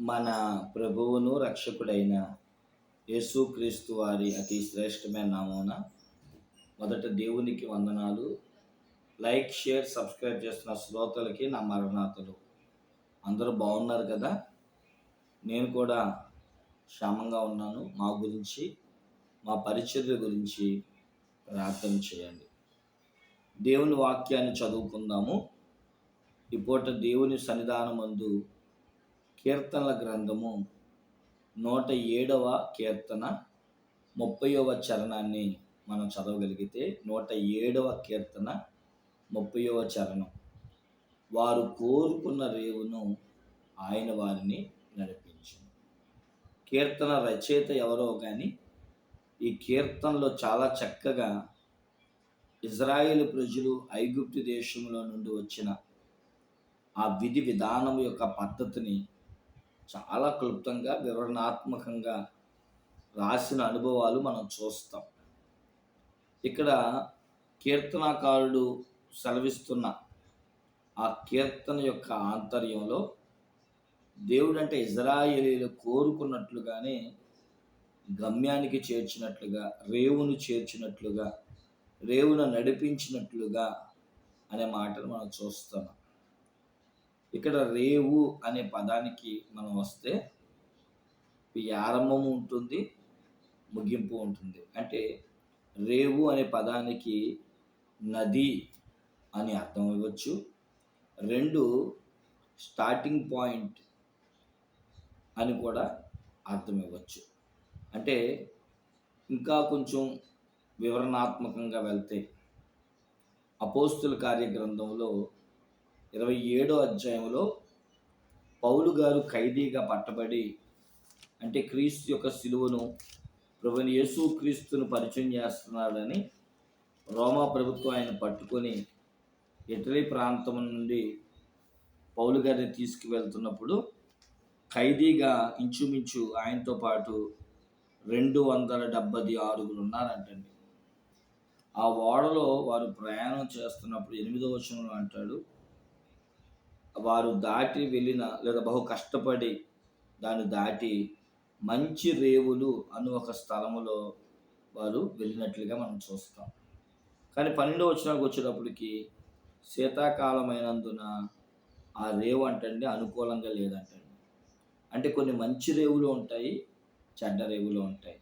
మన ప్రభువును రక్షకుడైన యేసుక్రీస్తు వారి అతి శ్రేష్టమైన నామమున మొదట దేవునికి వందనాలు. లైక్ షేర్ సబ్స్క్రైబ్ చేస్తున్న శ్రోతలకి నా మరణాతలు. అందరూ బాగున్నారు కదా? నేను కూడా క్షేమంగా ఉన్నాను. మా గురించి మా పరిచర్య గురించి ప్రార్థన చేయండి. దేవుని వాక్యాన్ని చదువుకుందాము. ఈ దేవుని దేవుని సన్నిధానమందు కీర్తనల గ్రంథము నూట ఏడవ కీర్తన ముప్పైవ చరణాన్ని మనం చదవగలిగితే నూట ఏడవ కీర్తన ముప్పైవ చరణం. వారు కోరుకున్న రేవును ఆయన వారిని నడిపించింది కీర్తన రచయిత ఎవరో కానీ ఈ కీర్తనలో చాలా చక్కగా ఇజ్రాయేల్ ప్రజలు ఐగుప్తు దేశంలో నుండి వచ్చిన ఆ విధి విధానం యొక్క పద్ధతిని చాలా క్లుప్తంగా వివరణాత్మకంగా రాసిన అనుభవాలు మనం చూస్తాం. ఇక్కడ కీర్తనాకారుడు సెలవిస్తున్న ఆ కీర్తన యొక్క ఆంతర్యంలో దేవుడంటే ఇజ్రాయేలీలు కోరుకున్నట్లుగానే గమ్యానికి చేర్చినట్లుగా రేవును చేర్చినట్లుగా రేవును నడిపించినట్లుగా అనే మాటను మనం చూస్తున్నాం. ఇక్కడ రేవు అనే పదానికి మనం వస్తే ఈ ఆరంభం ఉంటుంది ముగింపు ఉంటుంది. అంటే రేవు అనే పదానికి నది అని అర్థం ఇవ్వచ్చు రెండు స్టార్టింగ్ పాయింట్ అని కూడా అర్థం ఇవ్వచ్చు అంటే ఇంకా కొంచెం వివరణాత్మకంగా వెళ్తే అపోస్తుల కార్యగ్రంథంలో ఇరవై ఏడో అధ్యాయంలో పౌలు గారు ఖైదీగా పట్టబడి అంటే క్రీస్తు యొక్క సిలువను ప్రభుని యేసు క్రీస్తును పరిచయం చేస్తున్నాడని రోమా ప్రభుత్వం ఆయన పట్టుకొని ఇటలీ ప్రాంతం నుండి పౌలు గారిని తీసుకువెళ్తున్నప్పుడు ఖైదీగా ఇంచుమించు ఆయనతో పాటు రెండు వందల డెబ్బై ఆరుగురు ఉన్నారంటండి. ఆ ఓడలో వారు ప్రయాణం చేస్తున్నప్పుడు ఎనిమిదో వచనంలో అంటాడు వారు దాటి వెళ్ళిన లేదా బహు కష్టపడి దాన్ని దాటి మంచి రేవులు అను ఒక స్థలములో వారు వెళ్ళినట్లుగా మనం చూస్తాం. కానీ పన్నెండో వచనానికి వచ్చేటప్పటికి శీతాకాలమైనందున ఆ రేవు అంటండి అనుకూలంగా లేదంటండి. అంటే కొన్ని మంచి రేవులు ఉంటాయి చెడ్డ రేవులు ఉంటాయి.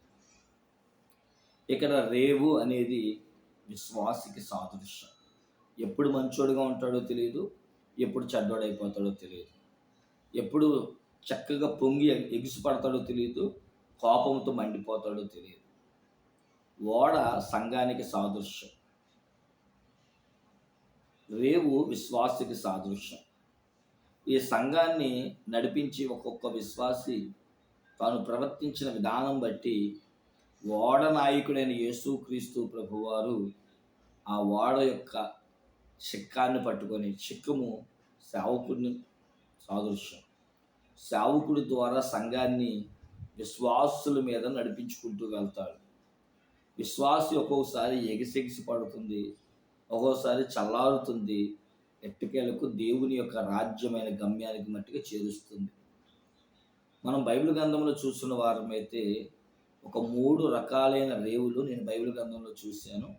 ఇక్కడ రేవు అనేది విశ్వాసికి సాదృశ్యం. ఎప్పుడు మంచోడుగా ఉంటాడో తెలియదు ఎప్పుడు చెడ్డోడైపోతాడో తెలియదు. ఎప్పుడు చక్కగా పొంగి ఎగిసిపడతాడో తెలియదు. కోపంతో మండిపోతాడో తెలియదు. ఓడ సంఘానికి సాదృశ్యం. రేవు విశ్వాసికి సాదృశ్యం. ఈ సంఘాన్ని నడిపించి ఒక్కొక్క విశ్వాసి తాను ప్రవర్తించిన విధానం బట్టి ఓడ నాయకుడైన యేసుక్రీస్తు ప్రభువారు ఆ ఓడ యొక్క చిక్కాన్ని పట్టుకొని చిక్కము సేవకుడిని సాదృశ్యం. సేవకుడి ద్వారా సంఘాన్ని విశ్వాసుల మీద నడిపించుకుంటూ వెళ్తాడు. విశ్వాసి ఒక్కోసారి ఎగిసెగిసి పడుతుంది ఒక్కోసారి చల్లారుతుంది ఎట్టుకేలకు దేవుని యొక్క రాజ్యమైన గమ్యానికి మట్టిగా చేరుస్తుంది. మనం బైబిల్ గ్రంథంలో చూస్తున్న వారమైతే ఒక మూడు రకాలైన రేవులు నేను బైబిల్ గ్రంథంలో చూశాను.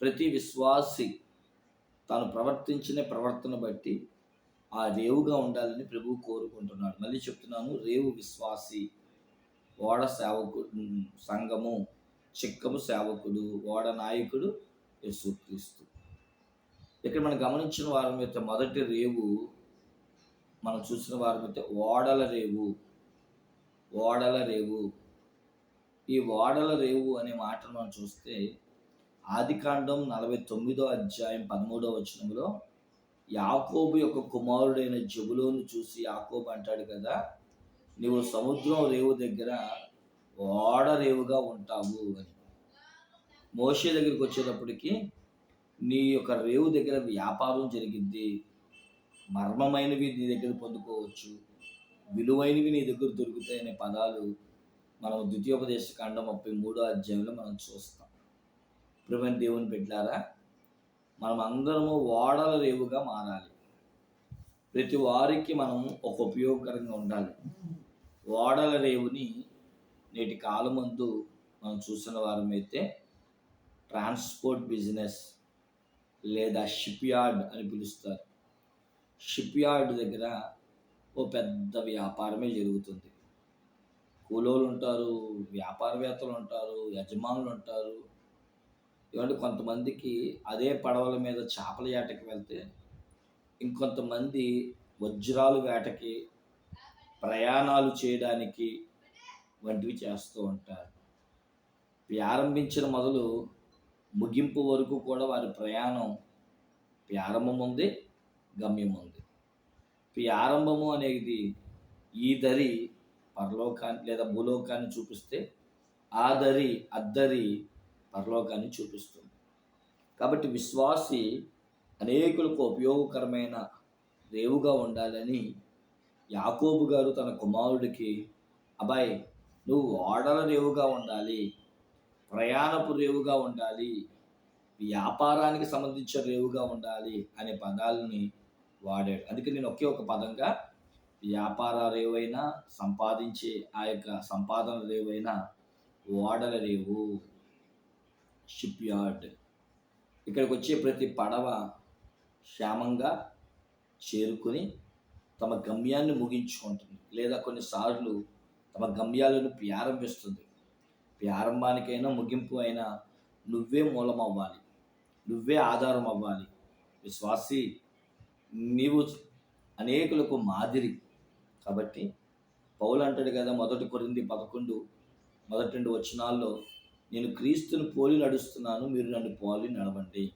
ప్రతి విశ్వాసి తాను ప్రవర్తించిన ప్రవర్తన బట్టి ఆ రేవుగా ఉండాలని ప్రభువు కోరుకుంటున్నాడు. మళ్ళీ చెప్తున్నాను రేవు విశ్వాసి ఓడ సేవకుడు సంఘము చిక్కము సేవకుడు ఓడ నాయకుడు యేసుక్రీస్తు. ఇక్కడ మనం గమనించిన వారం అయితే మొదటి రేవు మనం చూసిన వారం అయితే ఓడల రేవు ఓడల రేవు. ఈ ఓడల రేవు అనే మాటను మనం చూస్తే ఆదికాండం నలభై తొమ్మిదో అధ్యాయం పదమూడో వచనంలో యాకోబు యొక్క కుమారుడైన జబులోను చూసి యాకోబు అంటాడు కదా నీవు సముద్రం రేవు దగ్గర ఓడ రేవుగా ఉంటావు అని. మోషే దగ్గరికి వచ్చేటప్పటికి నీ యొక్క రేవు దగ్గర వ్యాపారం జరిగింది మర్మమైనవి నీ దగ్గర పొందుకోవచ్చు విలువైనవి నీ దగ్గర దొరుకుతాయనే పదాలు మనం ద్వితీయోపదేశ కాండం ముప్పై మూడో అధ్యాయంలో మనం చూస్తాం. ప్రివెంట్ దేవుని పెట్టారా మనం అందరము ఓడల రేవుగా మారాలి. ప్రతి వారికి మనం ఒక ఉపయోగకరంగా ఉండాలి. ఓడల రేవుని నేటి కాలమందు మనం చూసిన వారమైతే ట్రాన్స్పోర్ట్ బిజినెస్ లేదా షిప్ యార్డ్ అని పిలుస్తారు. షిప్ యార్డ్ దగ్గర ఓ పెద్ద వ్యాపారమే జరుగుతుంది. కూలోళ్ళు ఉంటారు వ్యాపారవేత్తలు ఉంటారు యజమానులు ఉంటారు ఇవ్వండి కొంతమందికి అదే పడవల మీద చేపల వేటకి వెళ్తే ఇంకొంతమంది వజ్రాలు వేటకి ప్రయాణాలు చేయడానికి వంటివి చేస్తూ ఉంటారు. ప్రారంభించిన మొదలు ముగింపు వరకు కూడా వారి ప్రయాణం ప్రారంభం ఉంది గమ్యం ఉంది. ప్రారంభము అనేది ఈ దరి పరలోకాన్ని లేదా భూలోకాన్ని చూపిస్తే ఆ దరి అద్దరి పరలోకాన్ని చూపిస్తుంది. కాబట్టి విశ్వాసి అనేకులకు ఉపయోగకరమైన రేవుగా ఉండాలని యాకోబు గారు తన కుమారుడికి అబ్బాయి నువ్వు ఓడల రేవుగా ఉండాలి ప్రయాణపు రేవుగా ఉండాలి వ్యాపారానికి సంబంధించిన రేవుగా ఉండాలి అనే పదాలని వాడాడు. అందుకే నేను ఒకే ఒక పదంగా వ్యాపార రేవైనా సంపాదించే ఆ యొక్క సంపాదన రేవైనా ఓడల రేవు. షిప్ యార్డ్ ఇక్కడికి వచ్చే ప్రతి పడవ క్షేమంగా చేరుకుని తమ గమ్యాన్ని ముగించుకుంటుంది. లేదా కొన్నిసార్లు తమ గమ్యాలను ప్రారంభిస్తుంది. ప్రారంభానికైనా ముగింపు అయినా నువ్వే మూలం అవ్వాలి నువ్వే ఆధారం అవ్వాలి విశ్వాసి నీవు అనేకులకు మాదిరి. కాబట్టి పౌలు అంటాడు కదా మొదటి కొరింది పదకొండు మొదటి రెండు వచనాల్లో నేను క్రీస్తుని పోలి నడుస్తున్నాను మీరు నన్ను పోలి నడవండి.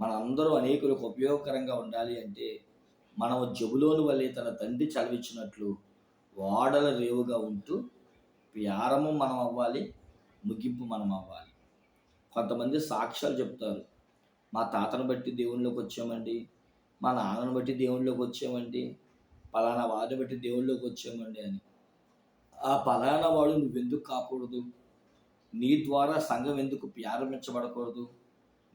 మనందరూ అనేకులకు ఉపయోగకరంగా ఉండాలి అంటే మనం జబులోని వల్లే తన తండ్రి చదివించినట్లు ఓడల రేవుగా ఉంటూ ప్రారంభం మనం అవ్వాలి ముగింపు మనం అవ్వాలి. కొంతమంది సాక్ష్యాలు చెప్తారు. మా తాతను బట్టి దేవుళ్ళలోకి వచ్చామండి మా నాన్నను బట్టి దేవుళ్ళలోకి వచ్చామండి పలానా వాడిని బట్టి దేవుళ్ళలోకి వచ్చామండి అని. ఆ పలానా వాడు నువ్వెందుకు కాకూడదు? నీ ద్వారా సంఘం ఎందుకు ప్రారంభించబడకూడదు?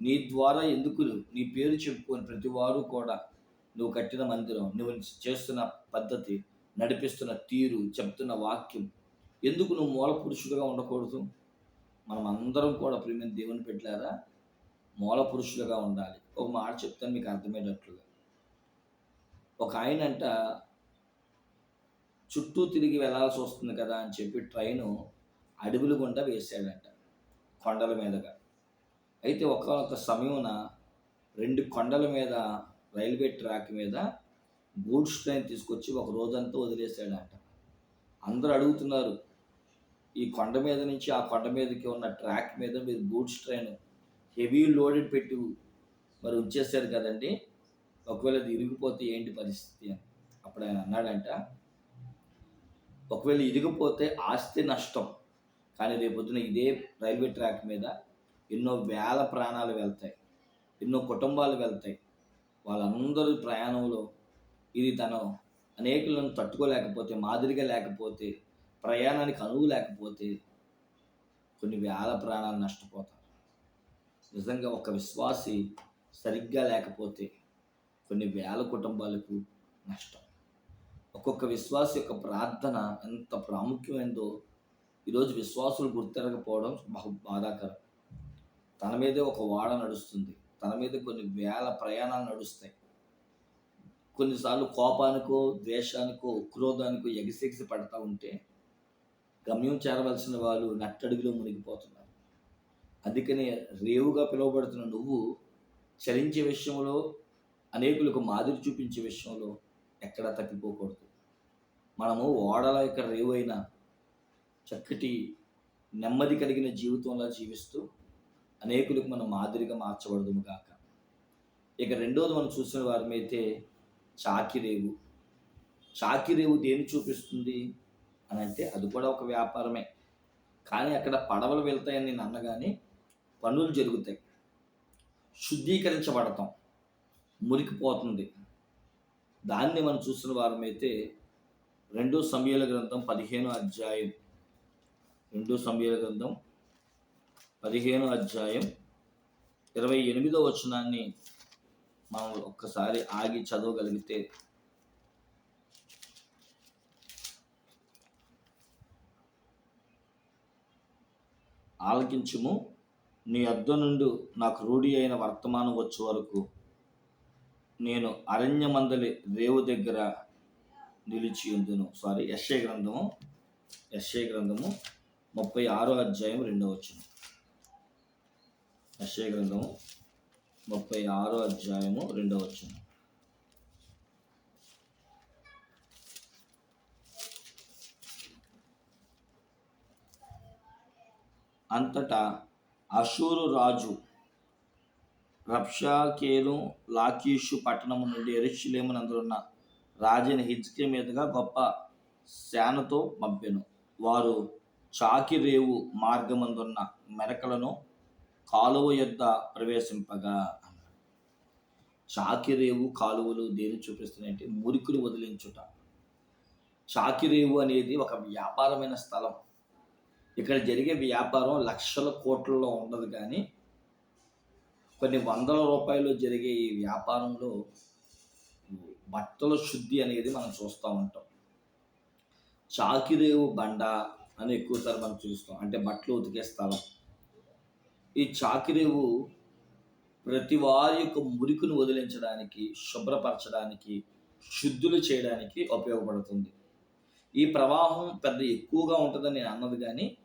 నీ ద్వారా ఎందుకు నీ పేరు చెప్పుకొని ప్రతి వారు కూడా నువ్వు కట్టిన మందిరం నువ్వు చేస్తున్న పద్ధతి నడిపిస్తున్న తీరు చెప్తున్న వాక్యం ఎందుకు నువ్వు మూల పురుషుడుగా ఉండకూడదు? మనం అందరం కూడా ప్రేమ దేవుని పెట్టారా మూల పురుషులుగా ఉండాలి. ఒక మాట చెప్తాను మీకు అర్థమయ్యేటట్లుగా. ఒక ఆయన అంట చుట్టూ తిరిగి వెళ్ళాల్సి వస్తుంది కదా అని చెప్పి ట్రైను అడవులు గుండా వేసాడంట కొండల మీదగా. అయితే ఒకనొక సమయమున రెండు కొండల మీద రైల్వే ట్రాక్ మీద గూడ్స్ ట్రైన్ తీసుకొచ్చి ఒక రోజంతా వదిలేసాడంట అందరూ అడుగుతున్నారు ఈ కొండ మీద నుంచి ఆ కొండ మీదకి ఉన్న ట్రాక్ మీద మీరు గూడ్స్ ట్రైన్ హెవీ లోడెడ్ పెట్టి మరి ఉంచేశారు కదండి ఒకవేళ అది ఇరిగిపోతే ఏంటి పరిస్థితి? అని అప్పుడు ఆయన అన్నాడంట ఒకవేళ ఇరిగిపోతే ఆస్తి నష్టం. కానీ రేపొద్దున ఇదే రైల్వే ట్రాక్ మీద ఎన్నో వేల ప్రాణాలు వెళ్తాయి. ఎన్నో కుటుంబాలు వెళ్తాయి. వాళ్ళందరూ ప్రయాణంలో ఇది తను అనేకులను తట్టుకోలేకపోతే మాదిరిగా లేకపోతే ప్రయాణానికి అనువు లేకపోతే కొన్ని వేల ప్రాణాలు నష్టపోతారు. నిజంగా ఒక విశ్వాసి సరిగ్గా లేకపోతే కొన్ని వేల కుటుంబాలకు నష్టం. ఒక్కొక్క విశ్వాస యొక్క ప్రార్థన ఎంత ప్రాముఖ్యమైనదో ఈరోజు విశ్వాసులు గుర్తెరగపోవడం బహు బాధాకరం. తన మీదే ఒక వాడ నడుస్తుంది. తన మీద కొన్ని వేల ప్రయాణాలు నడుస్తాయి. కొన్నిసార్లు కోపానికో ద్వేషానికో క్రోధానికో ఎగిసెగిసి పడతా ఉంటే గమ్యం చేరవలసిన వాళ్ళు నట్టడుగులో మునిగిపోతున్నారు. అందుకనే రేవుగా పిలువబడుతున్న నువ్వు చలించే విషయంలో అనేకులకు మాదిరి చూపించే విషయంలో ఎక్కడా తప్పిపోకూడదు. మనము ఓడల యొక్క రేవు అయినా చక్కటి నెమ్మది కలిగిన జీవితంలో జీవిస్తూ అనేకులకు మనం మాదిరిగా మార్చబడదుము కాక ఇక రెండోది మనం చూసిన వారమైతే చాకిరేవు చాకిరేవు దేని చూపిస్తుంది అని అంటే అది కూడా ఒక వ్యాపారమే. కానీ అక్కడ పడవలు వెళ్తాయని నేను అన్నగానే పనులు జరుగుతాయి. శుద్ధీకరించబడతాం. మురికిపోతుంది. దాన్ని మనం చూసిన వారమైతే రెండో సమయాల గ్రంథం పదిహేను అధ్యాయం రెండు సమయాల గ్రంథం పదిహేను అధ్యాయం ఇరవై ఎనిమిదో వచనాన్ని మనం ఒక్కసారి ఆగి చదవగలిగితే ఆలకించుము. నీ అద్ద నుండి నాకు రూఢి అయిన వర్తమానం వచ్చే వరకు నేను అరణ్యమందలి రేవు దగ్గర నిలిచి ఉందును సారీ ఎస్ఏ గ్రంథము ఎస్ఏ గ్రంథము ముప్పై ఆరో అధ్యాయం రెండవ వచ్చిన యశ్య ముప్పై ఆరో అధ్యాయము రెండవ వచ్చిన అంతటా అషూరు రాజు రబ్షాకేలు లాకీషు పట్టణము నుండి ఎరుషులేమునందున్న రాజైన హిజ్కే మీదుగా గొప్ప శానతో పంపెను వారు చాకిరేవు మార్గమందున్న మెరకలను కాలువ యొద్ద ప్రవేశింపగా అన్నాడు. చాకిరేవు కాలువలు దేని చూపిస్తున్నాయంటే మురికులు వదిలించుట. చాకిరేవు అనేది ఒక వ్యాపారమైన స్థలం. ఇక్కడ జరిగే వ్యాపారం లక్షల కోట్లలో ఉండదు కానీ కొన్ని వందల రూపాయలు జరిగే ఈ వ్యాపారంలో బట్టల శుద్ధి అనేది మనం చూస్తూ ఉంటాం. చాకిరేవు బండ అని ఎక్కువసారి మనం చూస్తాం. అంటే బట్టలు ఉతికే స్థలం. ఈ చాకిరేవు ప్రతి వారి యొక్క మురికును వదిలించడానికి శుభ్రపరచడానికి శుద్ధులు చేయడానికి ఉపయోగపడుతుంది. ఈ ప్రవాహం పెద్ద ఎక్కువగా ఉంటుందని నేను అన్నది కానీ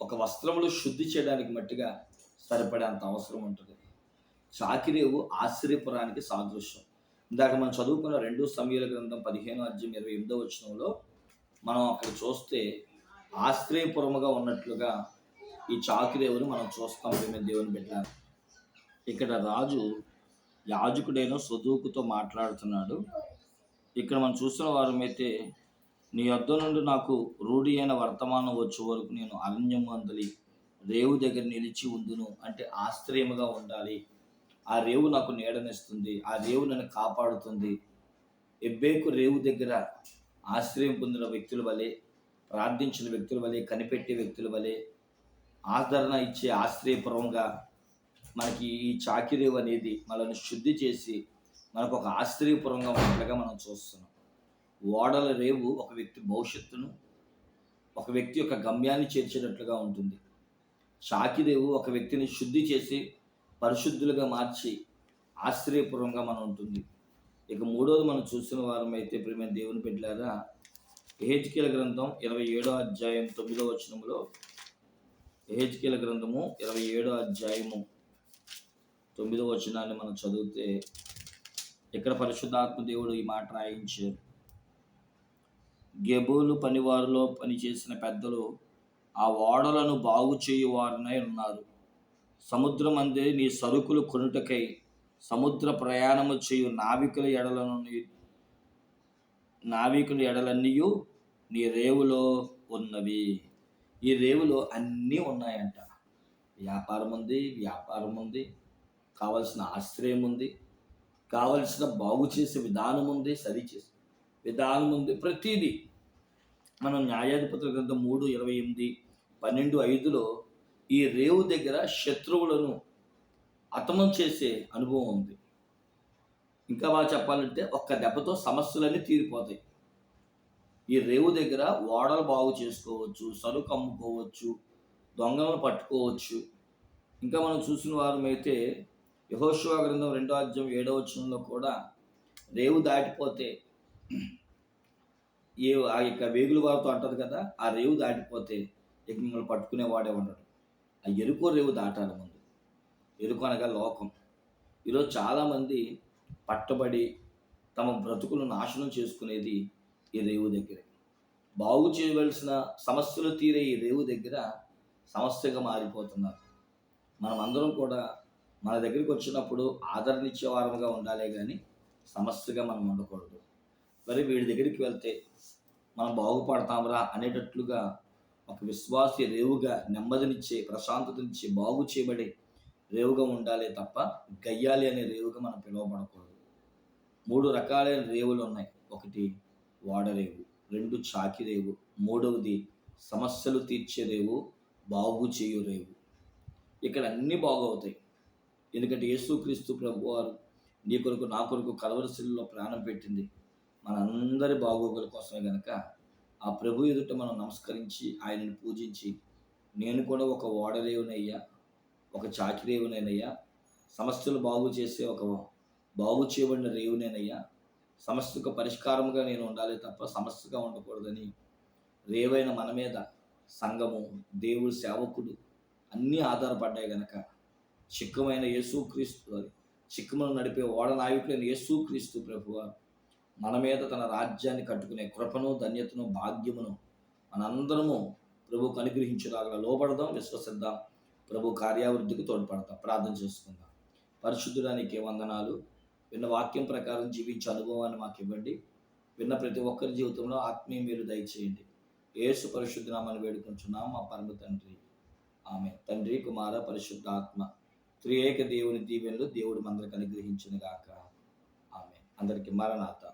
ఒక వస్త్రములు శుద్ధి చేయడానికి మట్టిగా సరిపడేంత అవసరం ఉంటుంది. చాకిరేవు ఆశ్చర్యపురానికి సాదృశ్యం. ఇందాక మనం చదువుకున్న రెండు సమయాల గ్రంథం పదిహేను అధ్యాయం ఇరవై ఎనిమిదో వచ్చినంలో మనం అక్కడ చూస్తే ఆశ్రయపురముగా ఉన్నట్లుగా ఈ చాకిరేవుని మనం చూస్తాం మేము దేవుని బిడ్డ. ఇక్కడ రాజు యాజకుడైన సదువుకుతో మాట్లాడుతున్నాడు. ఇక్కడ మనం చూసిన వారమైతే నీ యొద్ద నుండి నాకు రూఢి అయిన వర్తమానం వచ్చే వరకు నేను అరణ్యం అందలి రేవు దగ్గర నిలిచి ఉందును అంటే ఆశ్రయముగా ఉండాలి. ఆ రేవు నాకు నీడనిస్తుంది ఆ రేవు నన్ను కాపాడుతుంది. ఎబ్బేకు రేవు దగ్గర ఆశ్రయం పొందిన వ్యక్తుల వలె ప్రార్థించిన వ్యక్తుల వలె కనిపెట్టే వ్యక్తుల వలె ఆదరణ ఇచ్చే ఆశ్రయపురంగా మనకి ఈ చాకిరేవు అనేది మనల్ని శుద్ధి చేసి మనకు ఒక ఆశ్చర్యపురంగా ఉన్నట్లుగా మనం చూస్తున్నాం. ఓడల రేవు ఒక వ్యక్తి భవిష్యత్తును ఒక వ్యక్తి యొక్క గమ్యాన్ని చేర్చేటట్లుగా ఉంటుంది. చాకిరేవు ఒక వ్యక్తిని శుద్ధి చేసి పరిశుద్ధులుగా మార్చి ఆశ్చర్యపూర్వంగా మనం ఉంటుంది. ఇక మూడోది మనం చూసిన వారం అయితే ప్రేమ దేవుని పెట్టారా ఎహెచ్కేల గ్రంథం ఇరవై ఏడో అధ్యాయం తొమ్మిదో వచనంలో ఎహెచ్కేల గ్రంథము ఇరవై ఏడో అధ్యాయము తొమ్మిదో వచనాన్ని మనం చదివితే ఇక్కడ పరిశుద్ధాత్మ దేవుడు ఈ మాట రాయించారు. గెబోలు పనివారిలో పనిచేసిన పెద్దలు ఆ ఓడలను బాగు చేయువారనై ఉన్నారు. సముద్రం అందే నీ సరుకులు కొనుటకై సముద్ర ప్రయాణము చేయు నావికుల ఎడలను నీ- నావికుల ఎడలన్నీయు నీ రేవులో ఉన్నవి. ఈ రేవులో అన్నీ ఉన్నాయంట. వ్యాపారం ఉంది వ్యాపారం ఉంది కావలసిన ఆశ్రయం ఉంది కావలసిన బాగు చేసే విధానం ఉంది సరిచేసే విధానం ఉంది ప్రతిదీ మనం న్యాయాధిపతుల గ్రంథం మూడు ఇరవై ఎనిమిది పన్నెండు ఐదులో ఈ రేవు దగ్గర శత్రువులను అతమం చేసే అనుభవం ఉంది. ఇంకా బాగా చెప్పాలంటే ఒక్క దెబ్బతో సమస్యలన్నీ తీరిపోతాయి. ఈ రేవు దగ్గర ఓడలు బాగు చేసుకోవచ్చు సరుకు అమ్ముకోవచ్చు దొంగలను పట్టుకోవచ్చు. ఇంకా మనం చూసిన వారమైతే యహోశివ గ్రంథం రెండో అధ్యాయం ఏడో వచనంలో కూడా రేవు దాటిపోతే ఏ ఆ యొక్క వేగుల వారితో అంటారు కదా ఆ రేవు దాటిపోతే ఇక మిమ్మల్ని పట్టుకునేవాడే ఉండడు. ఆ ఎరుకో రేవు దాటాలి ముందు. ఎరుకు అనగా లోకం. ఈరోజు చాలామంది పట్టబడి తమ బ్రతుకులు నాశనం చేసుకునేది ఈ రేవు దగ్గర. బాగు చేయవలసిన సమస్యలు తీరే ఈ రేవు దగ్గర సమస్యగా మారిపోతున్నారు. మనం అందరం కూడా మన దగ్గరికి వచ్చినప్పుడు ఆదరణిచ్చే వారముగా ఉండాలే కానీ సమస్యగా మనం ఉండకూడదు. మరి వీడి దగ్గరికి వెళ్తే మనం బాగుపడతాంరా అనేటట్లుగా ఒక విశ్వాసి రేవుగా నెమ్మదినిచ్చే ప్రశాంతతనిచ్చే బాగు చేయబడే రేవుగా ఉండాలి తప్ప గయ్యాలి అనే రేవుగా మనం పిలువబడకూడదు. మూడు రకాలైన రేవులు ఉన్నాయి. ఒకటి వాడరేవు. రెండు చాకిరేవు. మూడవది సమస్యలు తీర్చేరేవు బాగు చేయురేవు. ఇక్కడ అన్నీ బాగవుతాయి. ఎందుకంటే యేసుక్రీస్తు ప్రభు వారు నీ కొరకు నా కొరకు కలవరిశిల్లో ప్రాణం పెట్టింది. మనందరి బాగోగుల కోసమే కనుక ఆ ప్రభు ఎదుట మనం నమస్కరించి ఆయనను పూజించి నేను కూడా ఒక ఓడరేవునయ్యా ఒక చాకిరేవునేనయ్యా సమస్యలు బాగు చేసే ఒక బాగు చేయబడిన రేవునేనయ్యా సమస్యకు పరిష్కారముగా నేను ఉండాలి తప్ప సమస్యగా ఉండకూడదని రేవైన మన మీద సంఘము దేవుడు సేవకుడు అన్నీ ఆధారపడ్డాయి గనక చిక్కమైన యేసుక్రీస్తు అది చిక్కుమను నడిపే ఓడ నాయకులైన యేసుక్రీస్తు ప్రభువారు మన మీద తన రాజ్యాన్ని కట్టుకునే కృపను ధన్యతను భాగ్యమును మనందరము ప్రభుకు అనుగ్రహించలాగా లోపడదాం విశ్వసిద్దాం ప్రభు కార్యావృద్ధికి తోడ్పడతాం. ప్రార్థన చేసుకుందాం. పరిశుద్ధుడానికి వందనాలు. విన్న వాక్యం ప్రకారం జీవించే అనుభవాన్ని మాకు ఇవ్వండి. విన్న ప్రతి ఒక్కరి జీవితంలో ఆత్మీయ మీరు దయచేయండి. ఏసు పరిశుద్ధనామని వేడుకుంటున్నాం మా పరమ తండ్రి. ఆమె తండ్రి కుమార పరిశుద్ధ ఆత్మ త్రియేక దేవుని దీవెనలు దేవుడు మందరికి అనుగ్రహించిన గాక ఆమె అందరికీ మరణాత.